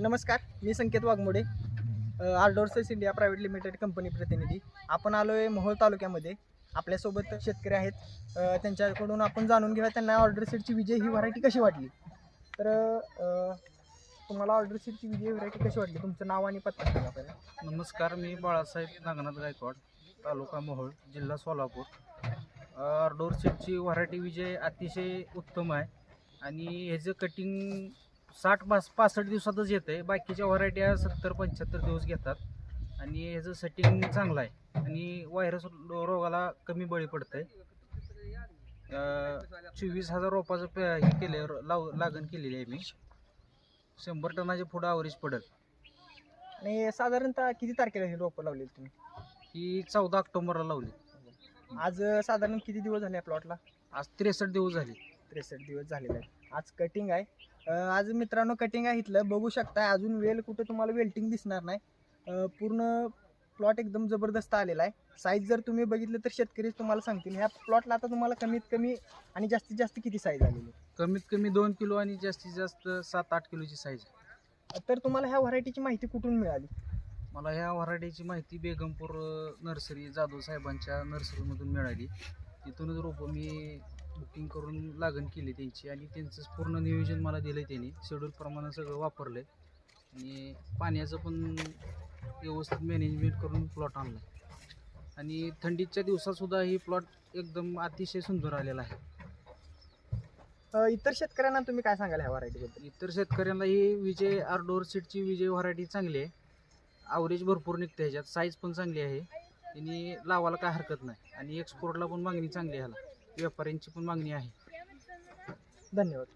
नमस्कार मी संकेत वाघमोडे आर्डोर्सेस इंडिया प्रायव्हेट लिमिटेड कंपनी प्रतिनिधी. आपण आलो आहे मोहोळ तालुक्यामध्ये. आपल्यासोबत शेतकरी आहेत. त्यांच्याकडून आपण जाणून घेऊया त्यांना ऑर्डर सीटची विजय ही व्हरायटी कशी वाटली? तर तुम्हाला ऑर्डर सीटची विजय व्हरायटी कशी वाटली? तुमचं नाव आणि पत्ता सांगा पहिला नमस्कार मी बाळासाहेब नागनाथ गायकवाड तालुका मोहोळ जिल्हा सोलापूर. ऑर्डोर सीटची व्हरायटी विजय अतिशय उत्तम आहे. आणि ह्याचं कटिंग साठ पास पासष्ट दिवसातच येतं आहे बाकीच्या व्हरायट्या सत्तर पंच्याहत्तर दिवस घेतात. आणि ह्याचं सेटिंग चांगलं आहे. आणि व्हायरस रोगाला कमी बळी पडतं आहे चोवीस हजार रोपाचं पे हे केलं आहे लाव लागण केलेली आहे मी. शंभर टनाच्या पुढं अवरेज पडेल. आणि साधारणतः किती तारखेला ही रोपं लावली तुम्ही? ही चौदा ऑक्टोबरला लावली. आज साधारण किती दिवस झाले प्लॉटला आज त्रेसष्ट दिवस झाले. त्रेसष्ट दिवस झालेले आहेत. आज कटिंग आहे. अ, आज मित्रांनो कटिंग आहे इथलं. बघू शकता अजून वेल कुठं तुम्हाला वेल्टिंग दिसणार नाही. अ, पूर्ण प्लॉट एकदम जबरदस्त आलेला आहे. साईज जर तुम्ही बघितलं तर शेतकरी तुम्हाला सांगतील ह्या प्लॉटला आता तुम्हाला कमीत कमी आणि जास्तीत जास्त किती साईज आलेली? आहे? कमीत कमी दोन किलो आणि जास्तीत जास्त सात आठ किलोची साईज तर तुम्हाला ह्या व्हरायटीची माहिती कुठून मिळाली? मला ह्या व्हरायटीची माहिती बेगमपूर नर्सरी जाधव साहेबांच्या नर्सरीमधून मिळाली. तिथूनच रोपं मी बुकिंग करून लागण केली त्यांची आणि त्यांचं पूर्ण नियोजन मला दिलं त्यांनी. शेड्यूलप्रमाणे सगळं वापरलं आणि पाण्याचं पण व्यवस्थित मॅनेजमेंट करून प्लॉट आणला आणि थंडीच्या दिवसातसुद्धा ही प्लॉट एकदम अतिशय सुंदर आलेला आहे. अ, इतर शेतकऱ्यांना तुम्ही काय सांगाल ह्या व्हरायटीबद्दल इतर शेतकऱ्यांना ही विजय आरडोर सीटची विजय व्हरायटी चांगली आहे. आवरेज भरपूर निघते ह्याच्यात. साईज पण चांगली आहे. आणि लावायला काय हरकत नाही. आणि एक्सपोर्टला पण मागणी चांगली आहे ह्याला. व्यापाऱ्यांची पण मागणी आहे. धन्यवाद.